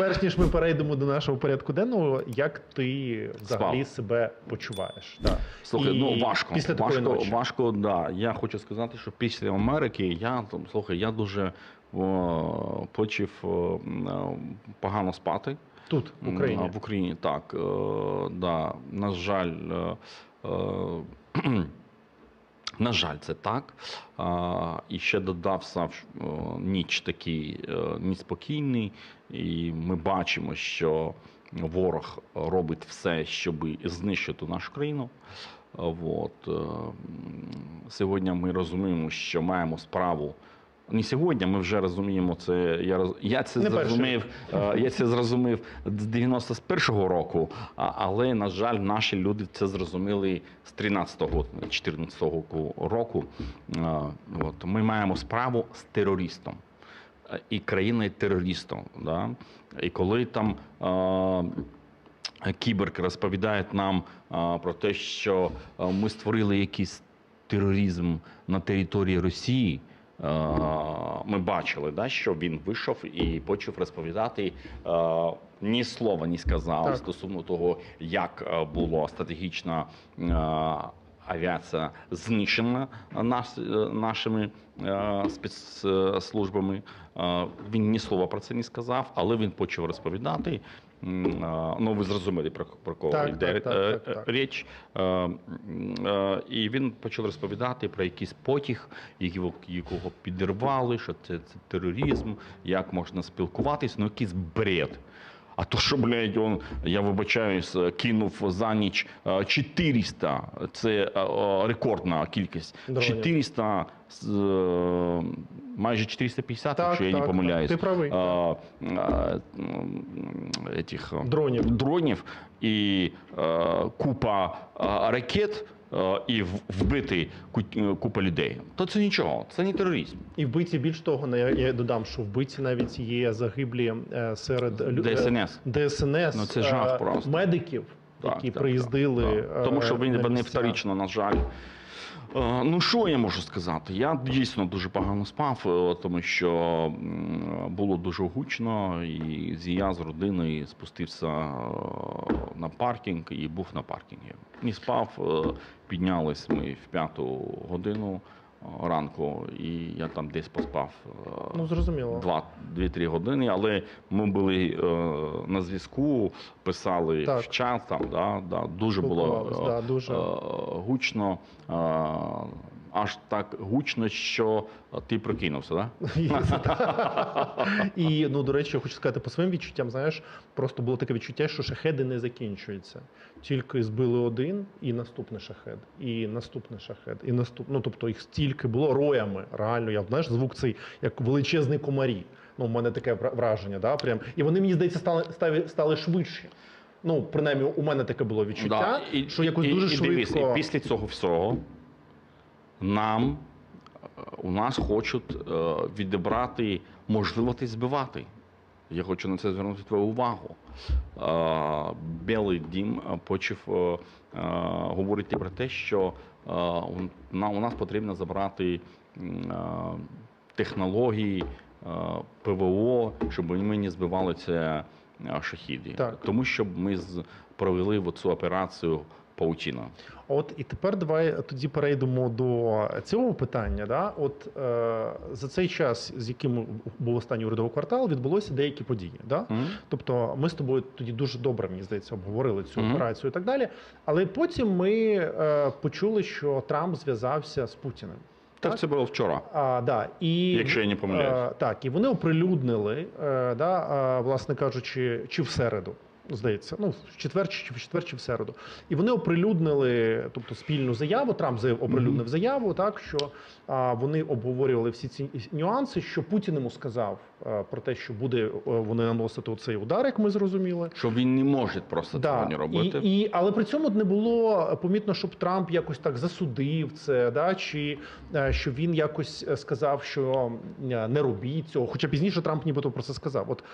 Перш ніж ми перейдемо до нашого порядку денного, як ти взагалі Спав. себе почуваєш? Да. Слухай, І ну важко. Після такої важко, ночі. важко, да. Я хочу сказати, що після Америки я там, слухай, я дуже о, почав о, погано спати. Тут, в Україні. В Україні, так. Е, да. На жаль, е, е, на жаль, це так. І ще додався ніч такий е, неспокійний, і ми бачимо, що ворог робить все, щоб знищити нашу країну. От. е, Сьогодні ми розуміємо, що маємо справу. Не сьогодні, ми вже розуміємо це. Я роз- я це Не зрозумів. е, Я це зрозумів з 91-го року, але на жаль, наші люди це зрозуміли з 13-го, 14-го року. Е, От ми маємо справу з терористом е, і країною терористом. Да? І коли там. е, Кіберг розповідають нам а, про те, що ми створили якийсь тероризм на території Росії. А, Ми бачили, да, що він вийшов і почав розповідати. Ні слова не сказав Так. стосовно того, як а, було стратегічна а, авіація знищена нас, е, нашими е, спецслужбами. Е, Він ні слова про це не сказав, але він почав розповідати. Е, Ну, ви зрозуміли про, про кого Так, йде так, так, е, так, так. річ. Е, е, І він почав розповідати про якийсь потяг, якого, якого підірвали, що це, це тероризм, як можна спілкуватись, ну якийсь бред. А то, що, блядь, он, я вибачаюсь, кинув за ніч е, 400, це е, е, рекордна кількість. Дронів. 400, з, е, майже 450, Так, якщо я не помиляюсь. ти правий. е, е, м, е, Дронів. дронів і е, купа е, ракет. е, І вбити купа людей, то це нічого, це не тероризм. І вбиті, більш того, не- я додам, що вбиті навіть є загиблі е, серед е, ДСНС. ДСНС Ну, це жах е, просто. медиків, Так, які так, приїздили. так, так. Тому що вони, вони вторично, на жаль. Е, Ну, що я можу сказати? Я дійсно дуже погано спав, е, тому що було дуже гучно, і я з родиною спустився е, на паркінг і був на паркінгі. Не спав, піднялись ми в п'яту годину ранку, і я там десь поспав. е, Ну, зрозуміло. Два, дві-три години, але ми були е, на зв'язку, писали Так. в чат, там, да, да, дуже було е, да, дуже. е, гучно, е, аж так гучно, що ти прокинувся, да? І ну до речі, я хочу сказати по своїм відчуттям. Знаєш, просто було таке відчуття, що шахеди не закінчуються. Тільки збили один, і наступний шахед, і наступний шахед, і наступ... Ну, тобто їх стільки було роями. Реально, я знаєш, звук цей як величезний комарі. Ну, у мене таке враження, да, прям. І вони мені здається стали стали, стали швидші. Ну, принаймні, у мене таке було відчуття, Да, і- що якось і- дуже і швидко. Дивись, і після цього всього нам е, у нас хочуть е, відібрати можливості збивати. Я хочу на це звернути твою увагу. Е, Білий дім почав говорити про те, що у на- у нас потрібно забрати технології ПВО, щоб ми не збивали це шахіди. Так. Тому щоб ми провели цю операцію Паутіна. От і тепер давай тоді перейдемо до цього питання. Да? От е, за цей час, з яким був останній урядовий квартал, відбулося деякі події. Да? М? Тобто, ми з тобою тоді дуже добре, мені здається, обговорили цю Мгм. операцію і так далі. Але потім ми е, почули, що Трамп зв'язався з Путіним. Так, Так? це було вчора. А, да, і, Якщо я не помиляюсь. Е, так, і вони оприлюднили, е, да, е, власне кажучи, чи в середу. Здається, ну в четвер чи в четвер, чи в середу, і вони оприлюднили, тобто спільну заяву. Трамп заяв- оприлюднив заяву, так що а, вони обговорювали всі ці нюанси. Що Путін йому сказав е, про те, що буде е, вони наносити оцей удар, як ми зрозуміли. Що він не може просто цього не робити. І, і, але при цьому не було помітно, щоб Трамп якось так засудив це, да, чи е, що він якось е, сказав, що не робіть цього. Хоча пізніше Трамп нібито про це сказав. От